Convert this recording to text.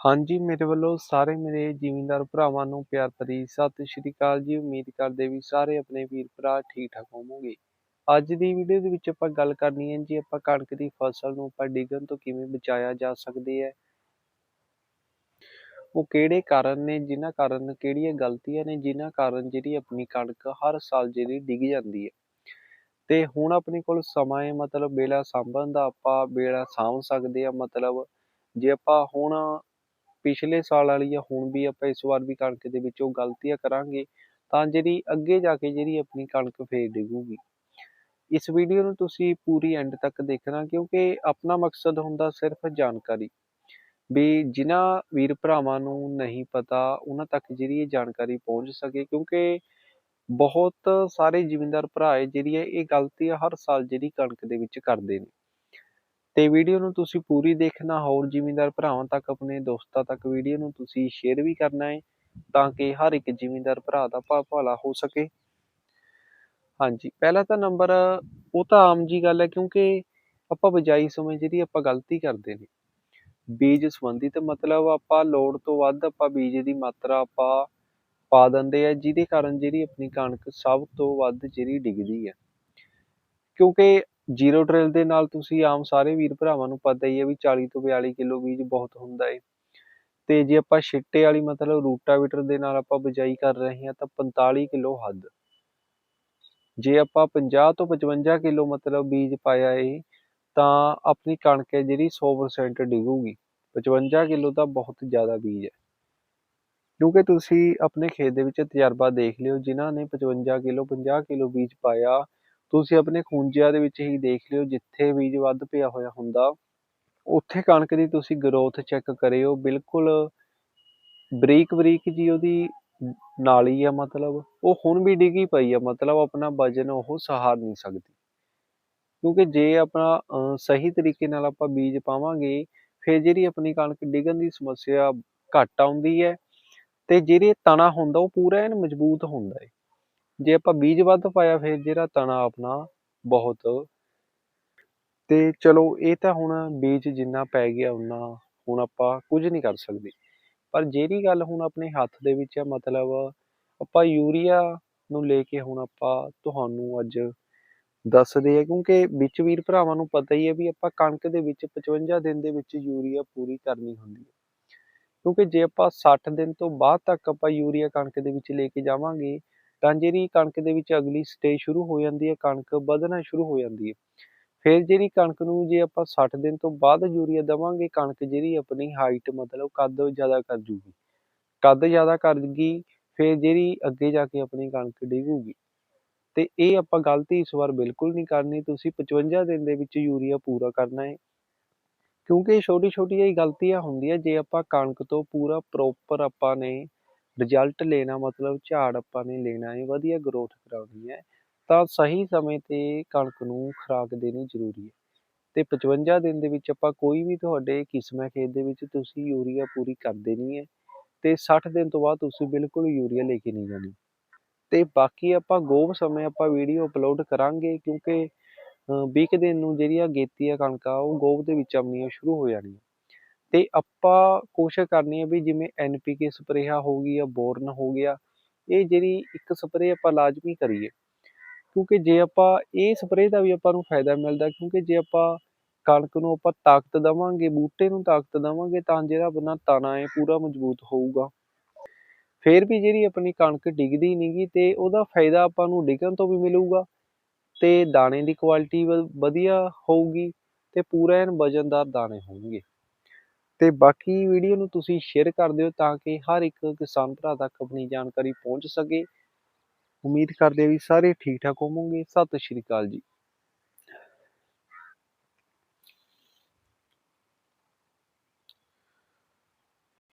ਹਾਂਜੀ, ਮੇਰੇ ਵੱਲੋਂ ਸਾਰੇ ਮੇਰੇ ਜ਼ਿਮੀਂਦਾਰ ਭਰਾਵਾਂ ਨੂੰ ਪਿਆਰ ਭਰੀ ਸਤਿ ਸ਼੍ਰੀ ਅਕਾਲ ਜੀ। ਉਮੀਦ ਕਰਦੇ ਵੀ ਸਾਰੇ ਆਪਣੇ ਵੀਰ ਭਰਾ ਠੀਕ ਠਾਕ ਹੋਵੋਗੇ। ਅੱਜ ਦੀ ਵੀਡੀਓ ਦੇ ਵਿੱਚ ਆਪਾਂ ਗੱਲ ਕਰਨੀ ਹੈ ਜੀ, ਆਪਾਂ ਕਣਕ ਦੀ ਫਸਲ ਨੂੰ ਆਪਾਂ ਡਿੱਗਣ ਤੋਂ ਕਿਵੇਂ ਬਚਾਇਆ ਜਾ ਸਕਦੇ ਹੈ। ਉਹ ਕਿਹੜੇ ਕਾਰਨ ਨੇ, ਜਿਨ੍ਹਾਂ ਕਾਰਨ, ਕਿਹੜੀਆਂ ਗਲਤੀਆਂ ਨੇ, ਜਿਨ੍ਹਾਂ ਕਾਰਨ ਜਿਹੜੀ ਆਪਣੀ ਕਣਕ ਹਰ ਸਾਲ ਜਿਹੜੀ ਡਿੱਗ ਜਾਂਦੀ ਹੈ। ਤੇ ਹੁਣ ਆਪਣੇ ਕੋਲ ਸਮਾਂ ਹੈ, ਮਤਲਬ ਵੇਲਾ ਸਾਂਭਣ ਦਾ, ਆਪਾਂ ਵੇਲਾ ਸਾਂਭ ਸਕਦੇ ਆ ਮਤਲਬ ਜੇ ਆਪਾਂ ਹੁਣ ਪਿਛਲੇ ਸਾਲ ਵਾਲੀ ਜਾਂ ਹੁਣ ਵੀ ਆਪਾਂ ਇਸ ਵਾਰ ਵੀ ਕਣਕ ਦੇ ਵਿੱਚ ਉਹ ਗਲਤੀਆਂ ਕਰਾਂਗੇ, ਤਾਂ ਜਿਹੜੀ ਅੱਗੇ ਜਾ ਕੇ ਜਿਹੜੀ ਆਪਣੀ ਕਣਕ ਫੇਰ ਡਿੱਗੂਗੀ। ਇਸ ਵੀਡੀਓ ਨੂੰ ਤੁਸੀਂ ਪੂਰੀ ਐਂਡ ਤੱਕ ਦੇਖਣਾ, ਕਿਉਂਕਿ ਆਪਣਾ ਮਕਸਦ ਹੁੰਦਾ ਸਿਰਫ ਜਾਣਕਾਰੀ। ਵੀ ਜਿਨ੍ਹਾਂ ਵੀਰ ਭਰਾਵਾਂ ਨੂੰ ਨਹੀਂ ਪਤਾ, ਉਹਨਾਂ ਤੱਕ ਜਿਹੜੀ ਇਹ ਜਾਣਕਾਰੀ ਪਹੁੰਚ ਸਕੇ, ਕਿਉਂਕਿ ਬਹੁਤ ਸਾਰੇ ਜ਼ਿਮੀਂਦਾਰ ਭਰਾ ਹੈ ਜਿਹੜੀ ਹੈ ਇਹ ਗਲਤੀ ਹਰ ਸਾਲ ਜਿਹੜੀ ਕਣਕ ਦੇ ਵਿੱਚ ਕਰਦੇ ਨੇ। ਤੇ ਵੀਡੀਓ ਨੂੰ ਤੁਸੀਂ ਪੂਰੀ ਦੇਖਣਾ, ਹੋਰ ਜ਼ਿਮੀਂਦਾਰ ਭਰਾਵਾਂ ਤੱਕ, ਆਪਣੇ ਦੋਸਤਾਂ ਤੱਕ ਵੀਡੀਓ ਨੂੰ ਤੁਸੀਂ ਸ਼ੇਅਰ ਵੀ ਕਰਨਾ ਹੈ, ਤਾਂ ਕਿ ਹਰ ਇੱਕ ਜ਼ਿਮੀਂਦਾਰ ਭਰਾ ਦਾ ਭਾ, ਭਲਾ ਹੋ ਸਕੇ। ਹਾਂਜੀ, ਪਹਿਲਾ ਤਾਂ ਨੰਬਰ ਉਹ ਤਾਂ ਆਮ ਜੀ ਗੱਲ ਹੈ, ਕਿਉਂਕਿ ਆਪਾਂ ਬਿਜਾਈ ਸਮੇਂ ਜਿਹੜੀ ਆਪਾਂ ਗਲਤੀ ਕਰਦੇ ਨੇ। ਬੀਜ ਸੰਬੰਧਿਤ ਮਤਲਬ ਆਪਾਂ ਲੋੜ ਤੋਂ ਵੱਧ ਆਪਾਂ ਬੀਜ ਦੀ ਮਾਤਰਾ ਆਪਾਂ ਪਾ ਦਿੰਦੇ ਆ, ਜਿਹਦੇ ਕਾਰਨ ਜਿਹੜੀ ਆਪਣੀ ਕਣਕ ਸਭ ਤੋਂ ਵੱਧ ਜਿਹੜੀ ਡਿੱਗਦੀ ਹੈ। ਕਿਉਂਕਿ ਜ਼ੀਰੋ ਡਰਿਲ ਦੇ ਨਾਲ ਤੁਸੀਂ ਆਮ ਸਾਰੇ ਵੀਰ ਭਰਾਵਾਂ ਨੂੰ ਪਤਾ ਹੀ ਹੈ ਵੀ 40 ਤੋਂ 42 ਕਿਲੋ ਬੀਜ ਬਹੁਤ ਹੁੰਦਾ ਹੈ। ਤੇ ਜੇ ਆਪਾਂ ਛਿੱਟੇ ਵਾਲੀ ਮਤਲਬ ਰੂਟਾਵੀਟਰ ਦੇ ਨਾਲ ਆਪਾਂ ਬਿਜਾਈ ਕਰ ਰਹੇ ਹਾਂ ਤਾਂ 45 ਕਿਲੋ ਹੱਦ। ਜੇ ਆਪਾਂ 50 ਤੋਂ 55 ਕਿਲੋ ਮਤਲਬ ਬੀਜ ਪਾਇਆ ਏ, ਤਾਂ ਆਪਣੀ ਕਣਕ ਹੈ ਜਿਹੜੀ 100% ਡਿੱਗੂਗੀ। 55 ਕਿਲੋ ਤਾਂ ਬਹੁਤ ਜ਼ਿਆਦਾ ਬੀਜ ਹੈ। ਕਿਉਂਕਿ ਤੁਸੀਂ ਆਪਣੇ ਖੇਤ ਦੇ ਵਿੱਚ ਤਜਰਬਾ ਦੇਖ ਲਿਓ, ਜਿਨ੍ਹਾਂ ਨੇ 55 ਕਿਲੋ 50 ਕਿਲੋ ਬੀਜ ਪਾਇਆ ਤੁਸੀਂ ਆਪਣੇ ਖੂੰਜਿਆਂ ਦੇ ਵਿੱਚ ਹੀ ਦੇਖ ਲਿਓ, ਜਿੱਥੇ ਬੀਜ ਵੱਧ ਪਿਆ ਹੋਇਆ ਹੁੰਦਾ, ਉੱਥੇ ਕਣਕ ਦੀ ਤੁਸੀਂ ਗਰੋਥ ਚੈੱਕ ਕਰਿਓ। ਬਿਲਕੁਲ ਬਰੀਕ ਬਰੀਕ ਜੀ ਉਹਦੀ ਨਾਲੀ ਆ ਮਤਲਬ, ਉਹ ਹੁਣ ਵੀ ਡਿੱਗੀ ਪਈ ਆ, ਮਤਲਬ ਆਪਣਾ ਵਜਨ ਉਹ ਸਹਾਰ ਨਹੀਂ ਸਕਦੀ। ਕਿਉਂਕਿ ਜੇ ਆਪਣਾ ਸਹੀ ਤਰੀਕੇ ਨਾਲ ਆਪਾਂ ਬੀਜ ਪਾਵਾਂਗੇ, ਫਿਰ ਜਿਹੜੀ ਆਪਣੀ ਕਣਕ ਡਿੱਗਣ ਦੀ ਸਮੱਸਿਆ ਘੱਟ ਆਉਂਦੀ ਹੈ ਤੇ ਜਿਹੜੇ ਤਣਾ ਹੁੰਦਾ, ਉਹ ਪੂਰਾ ਐਨ ਮਜ਼ਬੂਤ ਹੁੰਦਾ ਹੈ। ਜੇ ਆਪਾਂ ਬੀਜ ਵੱਧ ਪਾਇਆ, ਫਿਰ ਜਿਹੜਾ ਤਣਾ ਆਪਣਾ ਬਹੁਤ। ਤੇ ਚਲੋ, ਇਹ ਤਾਂ ਹੁਣ ਬੀਜ ਜਿੰਨਾ ਪੈ ਗਿਆ ਉਨਾ ਹੁਣ ਆਪਾਂ ਕੁਝ ਨਹੀਂ ਕਰ ਸਕਦੇ। ਪਰ ਜਿਹੜੀ ਗੱਲ ਹੁਣ ਆਪਣੇ ਹੱਥ ਦੇ ਵਿੱਚ ਹੈ ਮਤਲਬ ਆਪਾਂ ਯੂਰੀਆ ਨੂੰ ਲੈ ਕੇ ਹੁਣ ਆਪਾਂ ਤੁਹਾਨੂੰ ਅੱਜ ਦੱਸਦੇ ਆ, ਕਿਉਂਕਿ ਵਿੱਚ ਵੀਰ ਭਰਾਵਾਂ ਨੂੰ ਪਤਾ ਹੀ ਹੈ ਵੀ ਆਪਾਂ ਕਣਕ ਦੇ ਵਿੱਚ 55 ਦਿਨ ਦੇ ਵਿੱਚ ਯੂਰੀਆ ਪੂਰੀ ਕਰਨੀ ਹੁੰਦੀ ਹੈ ਕਿਉਂਕਿ ਜੇ ਆਪਾਂ 60 ਦਿਨ ਤੋਂ ਬਾਅਦ ਤੱਕ ਆਪਾਂ ਯੂਰੀਆ ਕਣਕ ਦੇ ਵਿੱਚ ਲੈ ਕੇ ਜਾਵਾਂਗੇ ਤਾਂ ਜਿਹੜੀ ਕਣਕ ਦੇ ਵਿੱਚ ਅਗਲੀ ਸਟੇਜ ਸ਼ੁਰੂ ਹੋ ਜਾਂਦੀ ਹੈ, ਕਣਕ ਵਧਣਾ ਸ਼ੁਰੂ ਹੋ ਜਾਂਦੀ ਹੈ। ਫਿਰ ਜਿਹੜੀ ਕਣਕ ਨੂੰ ਜੇ ਆਪਾਂ 60 ਦਿਨ ਤੋਂ ਬਾਅਦ ਯੂਰੀਆ ਦੇਵਾਂਗੇ, ਕਣਕ ਜਿਹੜੀ ਆਪਣੀ ਹਾਈਟ ਮਤਲਬ ਕੱਦ ਜ਼ਿਆਦਾ ਕਰ ਜੂਗੀ। ਕੱਦ ਜ਼ਿਆਦਾ ਕਰ ਗਈ ਫਿਰ ਜਿਹੜੀ ਅੱਗੇ ਜਾ ਕੇ ਆਪਣੀ ਕਣਕ ਡਿੱਗੂਗੀ। ਤੇ ਇਹ ਆਪਾਂ ਗਲਤੀ ਇਸ ਵਾਰ ਬਿਲਕੁਲ ਨਹੀਂ ਕਰਨੀ, ਤੁਸੀਂ 55 ਦਿਨ ਦੇ ਵਿੱਚ ਯੂਰੀਆ ਪੂਰਾ ਕਰਨਾ ਹੈ। ਕਿਉਂਕਿ ਛੋਟੀ ਛੋਟੀ ਜਿਹੀ ਗਲਤੀਆਂ ਹੁੰਦੀਆਂ, ਜੇ ਆਪਾਂ ਕਣਕ ਤੋਂ ਪੂਰਾ ਪ੍ਰੋਪਰ ਆਪਾਂ ਨੇ ਰਿਜ਼ਲਟ ਲੈਣਾ ਮਤਲਬ ਝਾੜ ਆਪਾਂ ਨੇ ਲੈਣਾ ਹੈ ਵਧੀਆ ਗਰੋਥ ਕਰਾਉਣੀ ਹੈ ਤਾਂ ਸਹੀ ਸਮੇਂ ਤੇ ਕਣਕ ਨੂੰ ਖੁਰਾਕ ਦੇਣੀ ਜ਼ਰੂਰੀ ਹੈ ਤੇ 55 ਦਿਨ ਦੇ ਵਿੱਚ ਆਪਾਂ ਕੋਈ ਵੀ ਤੁਹਾਡੇ ਕਿਸਮਾਂ ਖੇਤ ਦੇ ਵਿੱਚ ਤੁਸੀਂ ਯੂਰੀਆ ਪੂਰੀ ਕਰ ਦੇਣੀ ਹੈ ਤੇ 60 ਦਿਨ ਤੋਂ ਬਾਅਦ ਤੁਸੀਂ ਬਿਲਕੁਲ ਯੂਰੀਆ ਲੈ ਕੇ ਨਹੀਂ ਜਾਣੀ। ਤੇ ਬਾਕੀ ਆਪਾਂ ਗੋਬ ਸਮੇਂ ਆਪਾਂ ਵੀਡੀਓ ਅਪਲੋਡ ਕਰਾਂਗੇ, ਕਿਉਂਕਿ 20 ਦਿਨ ਨੂੰ ਜਿਹੜੀਆਂ ਆ ਗੇਤੀ ਆ ਕਣਕ, ਉਹ ਗੋਬ ਦੇ ਵਿੱਚ ਆਉਣੀਆਂ ਸ਼ੁਰੂ ਹੋ ਜਾਣੀਆਂ। ਤੇ ਆਪਾਂ ਕੋਸ਼ਿਸ਼ ਕਰਨੀ ਹੈ ਵੀ ਜਿਵੇਂ ਐੱਨ ਪੀ ਕੇ ਸਪਰੇਹਾ ਹੋ ਗਈ ਜਾਂ ਬੋਰਨ ਹੋ ਗਿਆ, ਇਹ ਜਿਹੜੀ ਇੱਕ ਸਪਰੇਅ ਆਪਾਂ ਲਾਜ਼ਮੀ ਕਰੀਏ। ਕਿਉਂਕਿ ਜੇ ਆਪਾਂ ਇਹ ਸਪਰੇਅ ਦਾ ਵੀ ਆਪਾਂ ਨੂੰ ਫਾਇਦਾ ਮਿਲਦਾ, ਕਿਉਂਕਿ ਜੇ ਆਪਾਂ ਕਣਕ ਨੂੰ ਆਪਾਂ ਤਾਕਤ ਦੇਵਾਂਗੇ, ਬੂਟੇ ਨੂੰ ਤਾਕਤ ਦੇਵਾਂਗੇ, ਤਾਂ ਜਿਹੜਾ ਆਪਣਾ ਤਾਣਾ ਹੈ ਪੂਰਾ ਮਜ਼ਬੂਤ ਹੋਊਗਾ। ਫਿਰ ਵੀ ਜਿਹੜੀ ਆਪਣੀ ਕਣਕ ਡਿੱਗਦੀ ਨਹੀਂਗੀ ਤੇ ਉਹਦਾ ਫਾਇਦਾ ਆਪਾਂ ਨੂੰ ਡਿੱਗਣ ਤੋਂ ਵੀ ਮਿਲੂਗਾ ਤੇ ਦਾਣੇ ਦੀ ਕੁਆਲਿਟੀ ਵਧੀਆ ਹੋਊਗੀ ਤੇ ਪੂਰਾ ਐਨ ਵਜਨਦਾਰ ਦਾਣੇ ਹੋਣਗੇ। ਤੇ ਬਾਕੀ ਵੀਡੀਓ ਨੂੰ ਤੁਸੀਂ ਸ਼ੇਅਰ ਕਰ ਦਿਓ ਤਾਂ ਕਿ ਹਰ ਇੱਕ ਕਿਸਾਨ ਭਰਾ ਤੱਕ ਆਪਣੀ ਜਾਣਕਾਰੀ ਪਹੁੰਚ ਸਕੇ। ਉਮੀਦ ਕਰਦੇ ਵੀ ਸਾਰੇ ਠੀਕ ਠਾਕ ਹੋਵੋਗੇ। ਸਤਿ ਸ਼੍ਰੀ ਅਕਾਲ ਜੀ।